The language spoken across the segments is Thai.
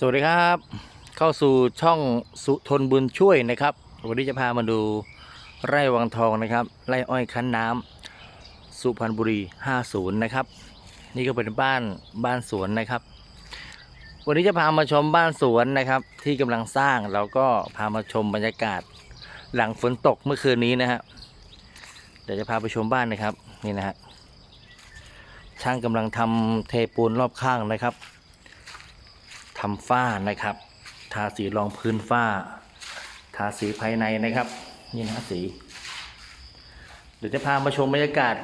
สวัสดีครับ เข้าสู่ช่องสุทนบุญช่วยนะครับ วันนี้จะพามาดูไร่วังทองนะครับ ไร่อ้อยคั้นน้ำสุพรรณบุรี 50 นะครับ นี่ก็เป็นบ้านบ้านสวนนะครับ วันนี้จะพามาชมบ้านสวนนะครับ ที่กำลังสร้างแล้วก็พามาชมบรรยากาศหลังฝนตกเมื่อคืนนี้นะฮะเดี๋ยวจะพาไปชมบ้านนะครับนี่นะฮะช่างกำลังทำเทปูนรอบข้างนะครับ ทำฝ้านะครับ ทาสีรองพื้นฝ้า ทาสีภายในนะครับ นี่นะสี เดี๋ยวจะพามาชมบรรยากาศ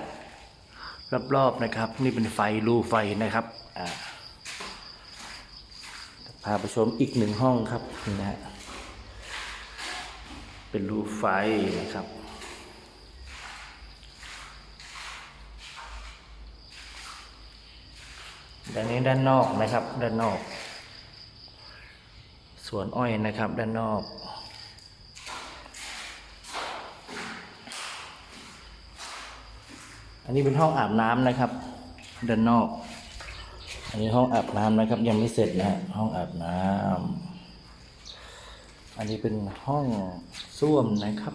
รอบๆนะครับ นี่เป็นไฟรูไฟนะครับอ่าพาไปชมอีกหนึ่งห้องครับนี่นะฮะเป็นรูไฟนะครับ ด้านนี้ด้านนอกนะครับด้านนอก สวนอ้อยนะครับด้านนอก อันนี้เป็นห้องอาบน้ำนะครับ ด้านนอก อันนี้ห้องอาบน้ำนะครับ ยังไม่เสร็จนะฮะห้องอาบน้ำอันนี้เป็นห้องส้วมนะครับ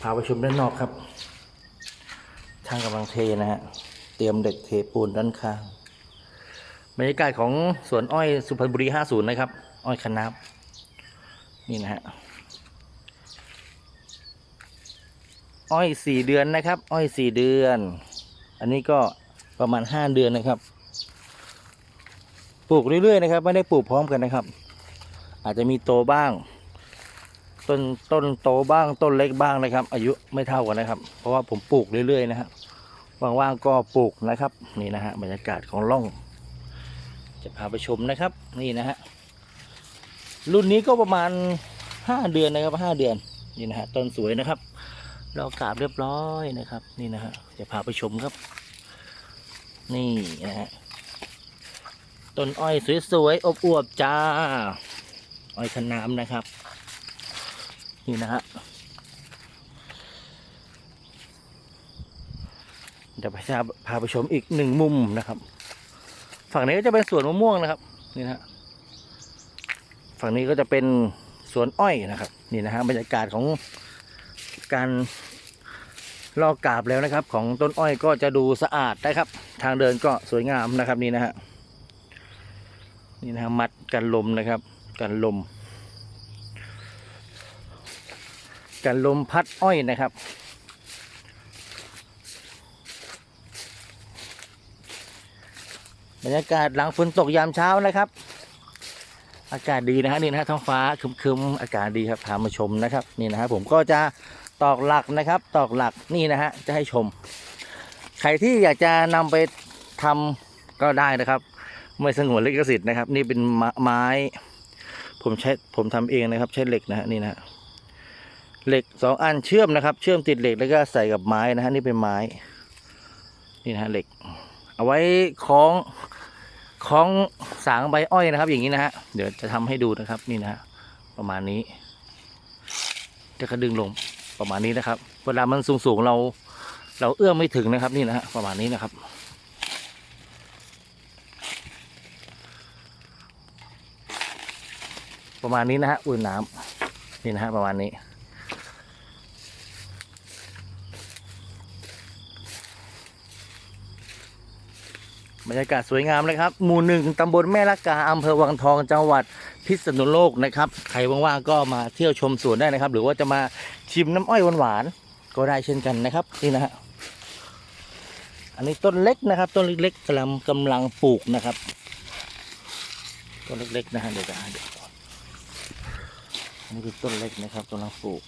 พาไปชมด้านนอกครับช่างกำลังเทนะฮะเตรียมเด็กเทปูนด้านข้าง บรรยากาศของสวนอ้อยสุพรรณบุรี 50 นะครับ อ้อยคันน้ำนี่นะฮะ อ้อยสี่เดือนนะครับ อ้อยสี่เดือน อันนี้ก็ประมาณห้าเดือนนะครับ ปลูกเรื่อยๆนะครับ ไม่ได้ปลูกพร้อมกันนะครับ อาจจะมีโตบ้าง ต้นต้นโตบ้าง ต้นเล็กบ้างนะครับ อายุไม่เท่ากันนะครับ เพราะว่าผมปลูกเรื่อยๆนะฮะว่างๆก็ปลูกนะครับ นี่นะฮะบรรยากาศของร่อง จะพาไปชมนะครับ นี่นะฮะรุ่นนี้ก็ประมาณห้าเดือนนะครับห้าเดือนนี่นะฮะต้นสวยนะครับดอกกาบเรียบร้อยนะครับ นี่นะฮะจะพาไปชมครับ นี่นะฮะต้นอ้อยสวยๆอบอวบจ้า อ้อยคันน้ำนะครับ นี่นะฮะเดี๋ยวพาพาไปชมอีกหนึ่งมุมนะครับ ฝั่งนี้ก็จะเป็นสวนมะม่วงนะครับ นี่นะฮะฝั่งนี้ก็จะเป็นสวนอ้อยนะครับ นี่นะฮะบรรยากาศของการลอกกาบแล้วนะครับ ของต้นอ้อยก็จะดูสะอาดนะครับ ทางเดินก็สวยงามนะครับนี่นะฮะนี่นะฮะมัดกันลมนะครับ กันลม กันลมพัดอ้อยนะครับ บรรยากาศหลังฝนตกยามเช้านะครับ อากาศดีนะฮะนี่นะฮะท้องฟ้าคึมๆอากาศดีครับพามาชมนะครับนี่นะฮะผมก็จะตอกหลักนะครับ ตอกหลักนี่นะฮะจะให้ชม ใครที่อยากจะนำไปทำก็ได้นะครับ ไม่สงวนลิขสิทธิ์นะครับ นี่เป็นไม้ ผมใช้ผมทำเองนะครับ ใช้เหล็กนะฮะนี่นะฮะเหล็กสองอันเชื่อมนะครับ เชื่อมติดเหล็กแล้วก็ใส่กับไม้นะฮะนี่เป็นไม้นี่นะฮะเหล็ก เอาไว้คล้อง คล้องสางใบอ้อยนะครับ อย่างนี้นะฮะเดี๋ยวจะทำให้ดูนะครับนี่นะฮะประมาณนี้ จะกระดึงลงประมาณนี้นะครับ เวลามันสูงๆเราเราเอื้อมไม่ถึงนะครับนี่นะฮะประมาณนี้นะครับประมาณนี้นะฮะอุ่นน้ำนี่นะฮะประมาณนี้ รรยากาศสวยงามเลยครับ หมู่หนึ่งตำบลแม่ละกาอำเภอวังทองจังหวัดพิษณุโลกนะครับ ใครว่างๆก็มาเที่ยวชมสวนได้นะครับ หรือว่าจะมาชิมน้ำอ้อยหวานๆก็ได้เช่นกันนะครับนี่นะฮะอันนี้ต้นเล็กนะครับ ต้นเล็กๆกำลังกำลังปลูกนะครับต้นเล็กๆนะฮะเดี๋ยวจะเดี๋ยวก่อนอันนี้คือต้นเล็กนะครับกำลังปลูก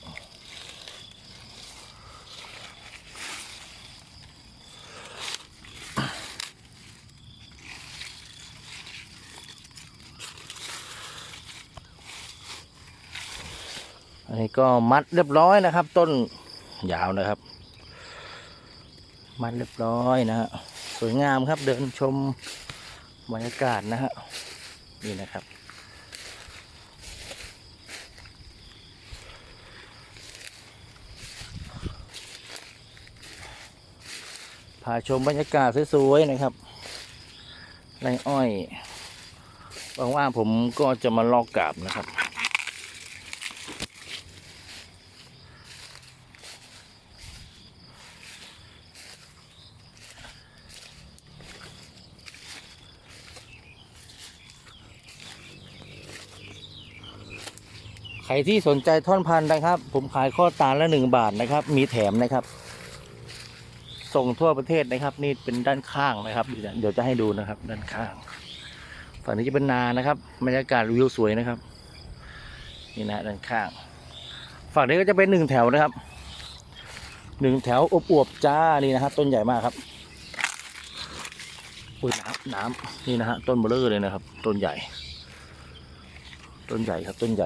อันนี้ก็มัดเรียบร้อยนะครับ ต้นยาวนะครับ มัดเรียบร้อยนะฮะสวยงามครับเดินชมบรรยากาศนะฮะนี่นะครับ พาชมบรรยากาศสวยๆนะครับไรอ้อยว่างๆผมก็จะมาลอกกาบนะครับ ใครที่สนใจท่อนพันธุ์นะครับ ผมขายข้อตาลละหนึ่งบาทนะครับ มีแถมนะครับ ส่งทั่วประเทศนะครับ นี่เป็นด้านข้างนะครับ เดี๋ยวจะให้ดูนะครับ ด้านข้าง ฝั่งนี้จะเป็นนานะครับบรรยากาศวิวสวยนะครับ นี่นะด้านข้าง ฝั่งนี้ก็จะเป็นหนึ่งแถวนะครับหนึ่งแถวอบอวบจ้านี่นะครับ ต้นใหญ่มากครับอุ้ยน้ำน้ำนี่นะฮะต้นเบลเลอร์เลยนะครับ ต้นใหญ่ ต้นใหญ่ครับต้นใหญ่